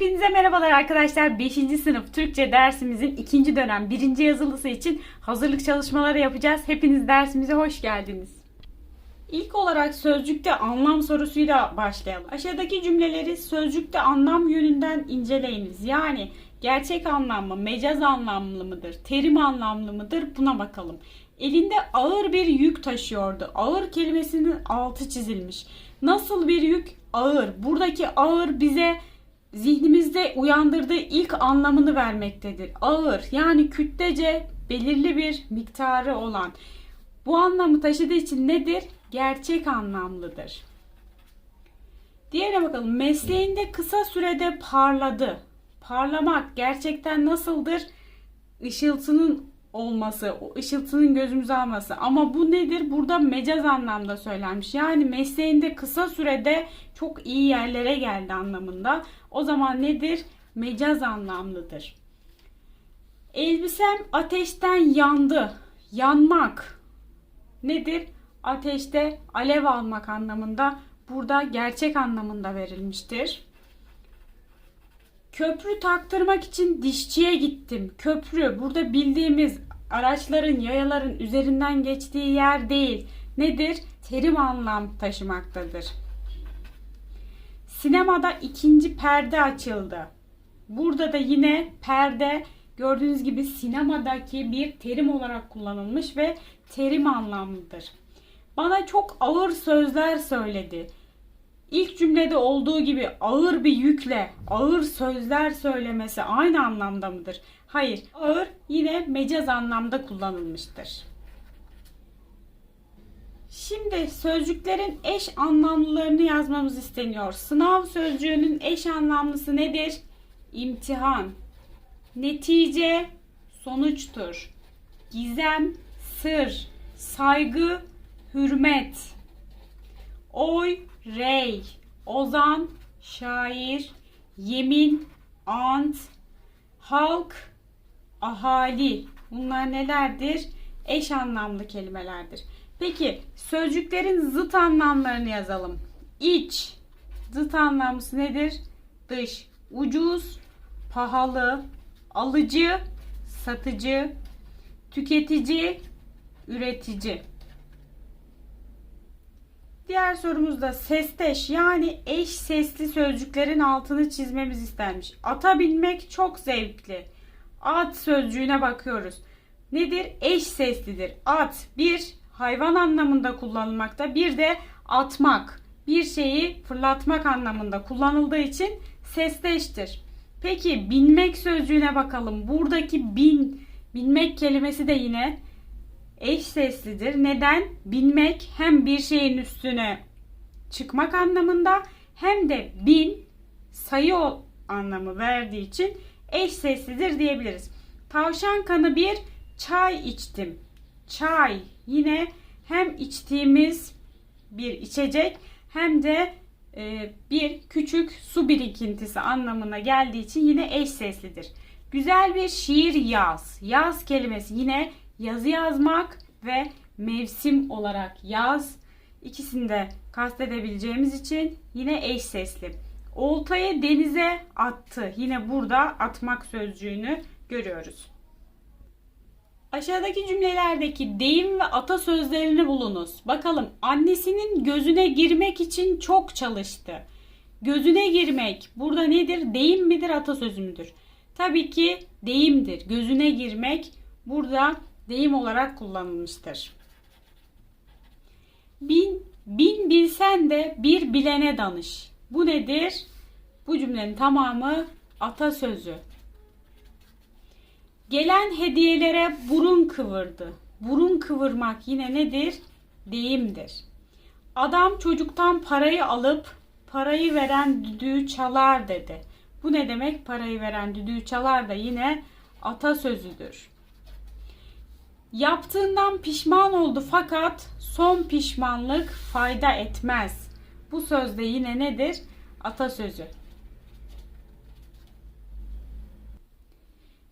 Hepinize merhabalar arkadaşlar. 5. sınıf Türkçe dersimizin 2. dönem 1. yazılısı için hazırlık çalışmaları yapacağız. Hepiniz dersimize hoş geldiniz. İlk olarak sözcükte anlam sorusuyla başlayalım. Aşağıdaki cümleleri sözcükte anlam yönünden inceleyiniz. Yani gerçek anlam mı, mecaz anlamlı mıdır, terim anlamlı mıdır buna bakalım. Elinde ağır bir yük taşıyordu. Ağır kelimesinin altı çizilmiş. Nasıl bir yük? Ağır. Buradaki ağır bize zihnimizde uyandırdığı ilk anlamını vermektedir. Ağır yani kütlece belirli bir miktarı olan. Bu anlamı taşıdığı için nedir? Gerçek anlamlıdır. Diğerine bakalım. Mesleğinde kısa sürede parladı. Parlamak gerçekten nasıldır? Işıltının olması, o ışıltının gözümüze alması. Ama bu nedir? Burada mecaz anlamda söylenmiş. Yani mesleğinde kısa sürede çok iyi yerlere geldi anlamında. O zaman nedir? Mecaz anlamlıdır. Elbisem ateşten yandı. Yanmak nedir? Ateşte alev almak anlamında. Burada gerçek anlamında verilmiştir. Köprü taktırmak için dişçiye gittim. Köprü burada bildiğimiz araçların, yayaların üzerinden geçtiği yer değil. Nedir? Terim anlam taşımaktadır. Sinemada ikinci perde açıldı. Burada da yine perde gördüğünüz gibi sinemadaki bir terim olarak kullanılmış ve terim anlamlıdır. Bana çok ağır sözler söyledi. İlk cümlede olduğu gibi ağır bir yükle ağır sözler söylemesi aynı anlamda mıdır? Hayır. Ağır yine mecaz anlamda kullanılmıştır. Şimdi sözcüklerin eş anlamlılarını yazmamız isteniyor. Sınav sözcüğünün eş anlamlısı nedir? İmtihan. Netice sonuçtur. Gizem sır. Saygı hürmet. Oy rey. Ozan şair. Yemin ant. Halk ahali. Bunlar nelerdir? Eş anlamlı kelimelerdir. Peki sözcüklerin zıt anlamlarını yazalım. İç zıt anlamlısı nedir? Dış, ucuz, pahalı, alıcı, satıcı, tüketici, üretici. Diğer sorumuzda sesteş yani eş sesli sözcüklerin altını çizmemiz istenmiş. Ata binmek çok zevkli. At sözcüğüne bakıyoruz. Nedir? Eş seslidir. At bir hayvan anlamında kullanılmakta. Bir de atmak, bir şeyi fırlatmak anlamında kullanıldığı için sesteştir. Peki binmek sözcüğüne bakalım. Buradaki bin, binmek kelimesi de yine eş seslidir. Neden? Binmek hem bir şeyin üstüne çıkmak anlamında hem de bin sayı anlamı verdiği için eş seslidir diyebiliriz. Tavşan kanı bir çay içtim. Çay yine hem içtiğimiz bir içecek hem de e, bir küçük su birikintisi anlamına geldiği için yine eş seslidir. Güzel bir şiir yaz. Yaz kelimesi yine yazı yazmak ve mevsim olarak yaz ikisini de kastedebileceğimiz için yine eş sesli. Oltayı denize attı. Yine burada atmak sözcüğünü görüyoruz. Aşağıdaki cümlelerdeki deyim ve atasözlerini bulunuz. Bakalım annesinin gözüne girmek için çok çalıştı. Gözüne girmek burada nedir? Deyim midir, atasözü müdür? Tabii ki deyimdir. Gözüne girmek burada deyim olarak kullanılmıştır. Bin, bin bilsen de bir bilene danış. Bu nedir? Bu cümlenin tamamı atasözü. Gelen hediyelere burun kıvırdı. Burun kıvırmak yine nedir? Deyimdir. Adam çocuktan parayı alıp parayı veren düdüğü çalar dedi. Bu ne demek? Parayı veren düdüğü çalar da yine atasözüdür. Yaptığından pişman oldu fakat son pişmanlık fayda etmez. Bu sözde yine nedir? Atasözü.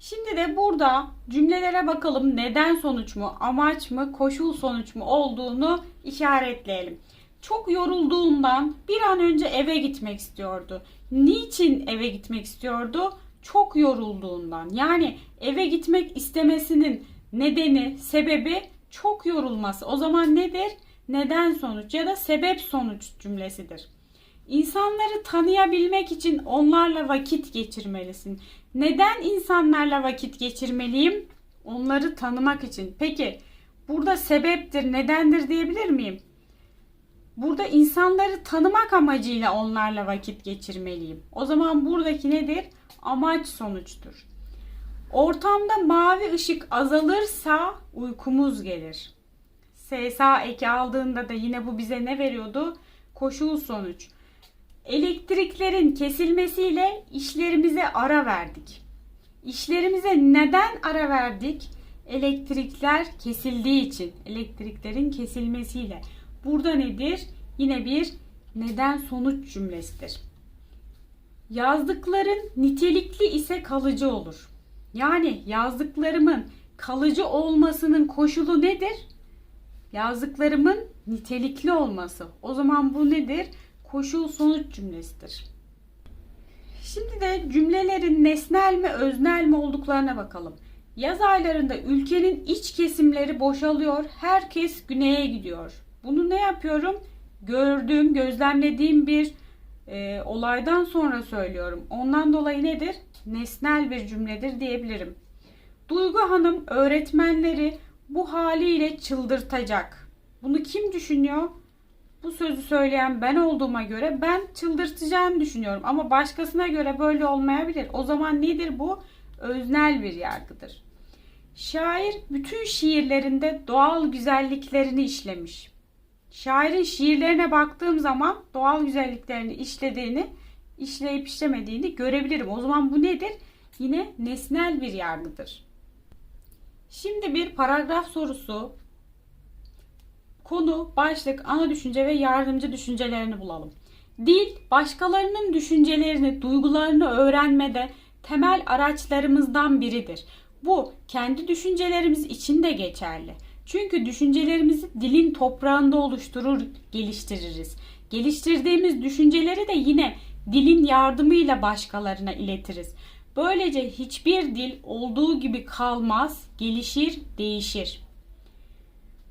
Şimdi de burada cümlelere bakalım neden sonuç mu, amaç mı, koşul sonuç mu olduğunu işaretleyelim. çok yorulduğundan bir an önce eve gitmek istiyordu. Niçin eve gitmek istiyordu? Çok yorulduğundan. Yani eve gitmek istemesinin nedeni, sebebi çok yorulması. O zaman nedir? Neden sonuç ya da sebep sonuç cümlesidir. İnsanları tanıyabilmek için onlarla vakit geçirmelisin. Neden insanlarla vakit geçirmeliyim? Onları tanımak için. Peki burada sebeptir, nedendir diyebilir miyim? Burada insanları tanımak amacıyla onlarla vakit geçirmeliyim. O zaman buradaki nedir? Amaç sonuçtur. Ortamda mavi ışık azalırsa uykumuz gelir. SSA eki aldığında da yine bu bize ne veriyordu? Koşul sonuç. Elektriklerin kesilmesiyle işlerimize ara verdik. İşlerimize neden ara verdik? Elektrikler kesildiği için, elektriklerin kesilmesiyle. Burada nedir? Yine bir neden sonuç cümlesidir. Yazdıkların nitelikli ise kalıcı olur. Yani yazdıklarımın kalıcı olmasının koşulu nedir? Yazdıklarımın nitelikli olması. O zaman bu nedir? Koşul sonuç cümlesidir. Şimdi de cümlelerin nesnel mi öznel mi olduklarına bakalım. Yaz aylarında ülkenin iç kesimleri boşalıyor, herkes güneye gidiyor. Bunu ne yapıyorum? Gördüğüm, gözlemlediğim bir e, olaydan sonra söylüyorum. Ondan dolayı nedir? Nesnel bir cümledir diyebilirim. Duygu Hanım öğretmenleri bu haliyle çıldırtacak. Bunu kim düşünüyor? Bu sözü söyleyen ben olduğuma göre ben çıldırtacağını düşünüyorum. Ama başkasına göre böyle olmayabilir. O zaman nedir bu? Öznel bir yargıdır. Şair bütün şiirlerinde doğal güzelliklerini işlemiş. Şairin şiirlerine baktığım zaman doğal güzelliklerini işlediğini, işleyip işlemediğini görebilirim. O zaman bu nedir? Yine nesnel bir yargıdır. Şimdi bir paragraf sorusu. Konu, başlık, ana düşünce ve yardımcı düşüncelerini bulalım. Dil, başkalarının düşüncelerini, duygularını öğrenmede temel araçlarımızdan biridir. Bu kendi düşüncelerimiz için de geçerli. Çünkü düşüncelerimizi dilin toprağında oluşturur, geliştiririz. Geliştirdiğimiz düşünceleri de yine dilin yardımıyla başkalarına iletiriz. Böylece hiçbir dil olduğu gibi kalmaz, gelişir, değişir.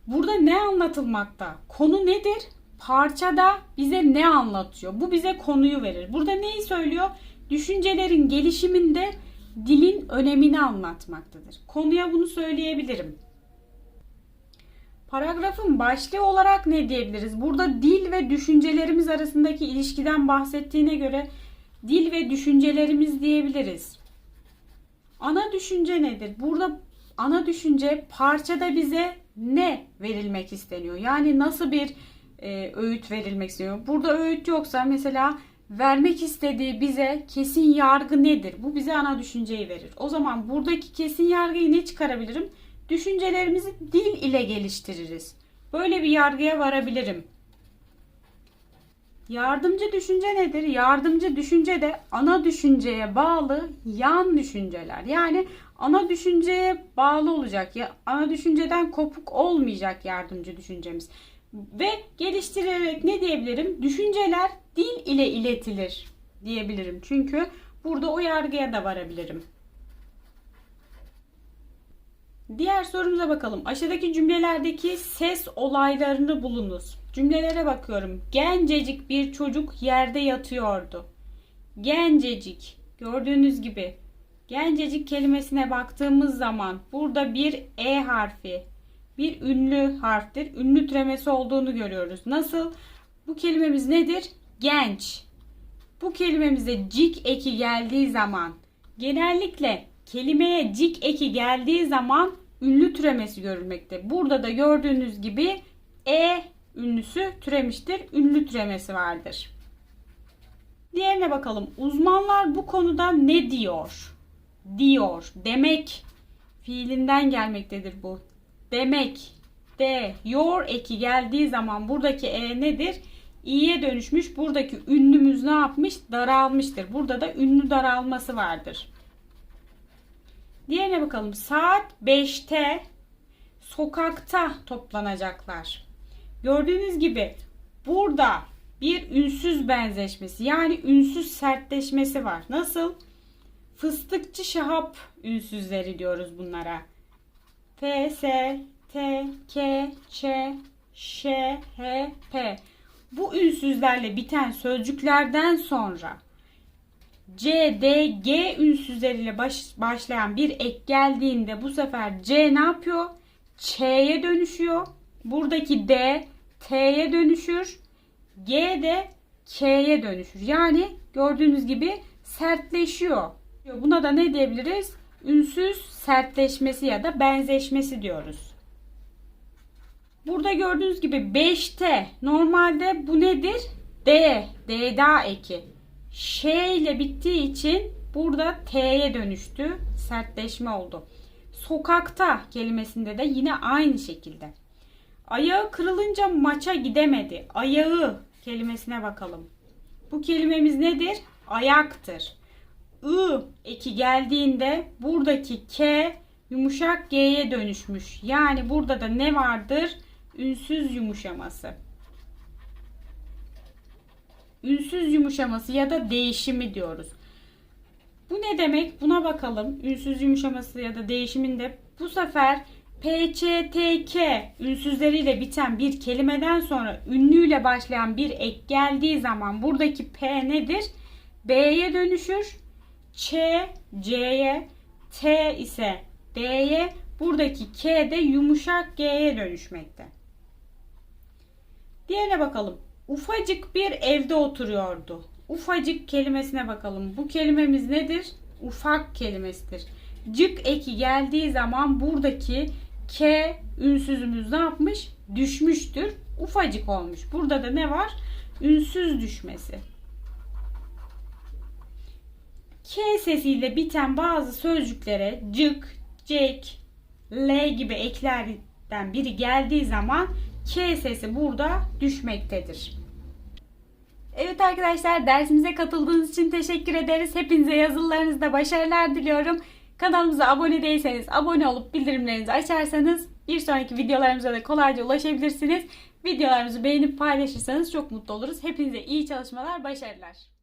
Burada ne anlatılmakta? Konu nedir? Parçada bize ne anlatıyor? Bu bize konuyu verir. Burada neyi söylüyor? Düşüncelerin gelişiminde dilin önemini anlatmaktadır. Konuya bunu söyleyebilirim. Paragrafın başlığı olarak ne diyebiliriz? Burada dil ve düşüncelerimiz arasındaki ilişkiden bahsettiğine göre dil ve düşüncelerimiz diyebiliriz. Ana düşünce nedir? Burada ana düşünce parçada bize ne verilmek isteniyor? Yani nasıl bir e, öğüt verilmek isteniyor? Burada öğüt yoksa mesela vermek istediği bize kesin yargı nedir? Bu bize ana düşünceyi verir. O zaman buradaki kesin yargıyı ne çıkarabilirim? Düşüncelerimizi dil ile geliştiririz. Böyle bir yargıya varabilirim. Yardımcı düşünce nedir? Yardımcı düşünce de ana düşünceye bağlı yan düşünceler. Yani ana düşünceye bağlı olacak. Ya ana düşünceden kopuk olmayacak yardımcı düşüncemiz. Ve geliştirerek ne diyebilirim? Düşünceler dil ile iletilir diyebilirim. Çünkü burada o yargıya da varabilirim. Diğer sorumuza bakalım. Aşağıdaki cümlelerdeki ses olaylarını bulunuz. Cümlelere bakıyorum. Gencecik bir çocuk yerde yatıyordu. Gencecik. Gördüğünüz gibi gencecik kelimesine baktığımız zaman burada bir E harfi, bir ünlü harftir. Ünlü türemesi olduğunu görüyoruz. Nasıl? Bu kelimemiz nedir? Genç. Bu kelimemize cik eki geldiği zaman genellikle kelimeye cik eki geldiği zaman ünlü türemesi görülmekte. Burada da gördüğünüz gibi e ünlüsü türemiştir. Ünlü türemesi vardır. Diğerine bakalım. Uzmanlar bu konuda ne diyor? Diyor. Demek fiilinden gelmektedir bu. Demek de your eki geldiği zaman buradaki e nedir? i'ye dönüşmüş. Buradaki ünlümüz ne yapmış? Daralmıştır. Burada da ünlü daralması vardır. Diğerine bakalım. Saat 5'te sokakta toplanacaklar. Gördüğünüz gibi Burada bir ünsüz benzeşmesi yani ünsüz sertleşmesi var. Nasıl? Fıstıkçı şahap ünsüzleri diyoruz bunlara. F, S, T, K, Ç, Ş, H, P. Bu ünsüzlerle biten sözcüklerden sonra C, D, G ünsüzleriyle baş, başlayan bir ek geldiğinde bu sefer C ne yapıyor? Ç'ye dönüşüyor. Buradaki D T'ye dönüşür. G de K'ye dönüşür. Yani gördüğünüz gibi sertleşiyor. Buna da ne diyebiliriz? Ünsüz sertleşmesi ya da benzeşmesi diyoruz. Burada gördüğünüz gibi 5T normalde bu nedir? D, D daha eki. Ş ile bittiği için burada T'ye dönüştü. Sertleşme oldu. Sokakta kelimesinde de yine aynı şekilde. Ayağı kırılınca maça gidemedi. Ayağı kelimesine bakalım. Bu kelimemiz nedir? Ayaktır. I eki geldiğinde buradaki K yumuşak G'ye dönüşmüş. Yani burada da ne vardır? Ünsüz yumuşaması. Ünsüz yumuşaması ya da değişimi diyoruz. Bu ne demek? Buna bakalım. Ünsüz yumuşaması ya da değişiminde bu sefer P, Ç, T, K ünsüzleriyle biten bir kelimeden sonra ünlüyle başlayan bir ek geldiği zaman buradaki P nedir? B'ye dönüşür. Ç, C'ye, T ise D'ye, buradaki K de yumuşak G'ye dönüşmekte. Diğerine bakalım. Ufacık bir evde oturuyordu. Ufacık kelimesine bakalım. Bu kelimemiz nedir? Ufak kelimesidir. Cık eki geldiği zaman buradaki K ünsüzümüz ne yapmış? Düşmüştür. Ufacık olmuş. Burada da ne var? Ünsüz düşmesi. K sesiyle biten bazı sözcüklere cık, cek, L gibi eklerden biri geldiği zaman K sesi burada düşmektedir. Evet arkadaşlar dersimize katıldığınız için teşekkür ederiz. Hepinize yazılılarınızda başarılar diliyorum. Kanalımıza abone değilseniz abone olup bildirimlerinizi açarsanız bir sonraki videolarımıza da kolayca ulaşabilirsiniz. Videolarımızı beğenip paylaşırsanız çok mutlu oluruz. Hepinize iyi çalışmalar, başarılar.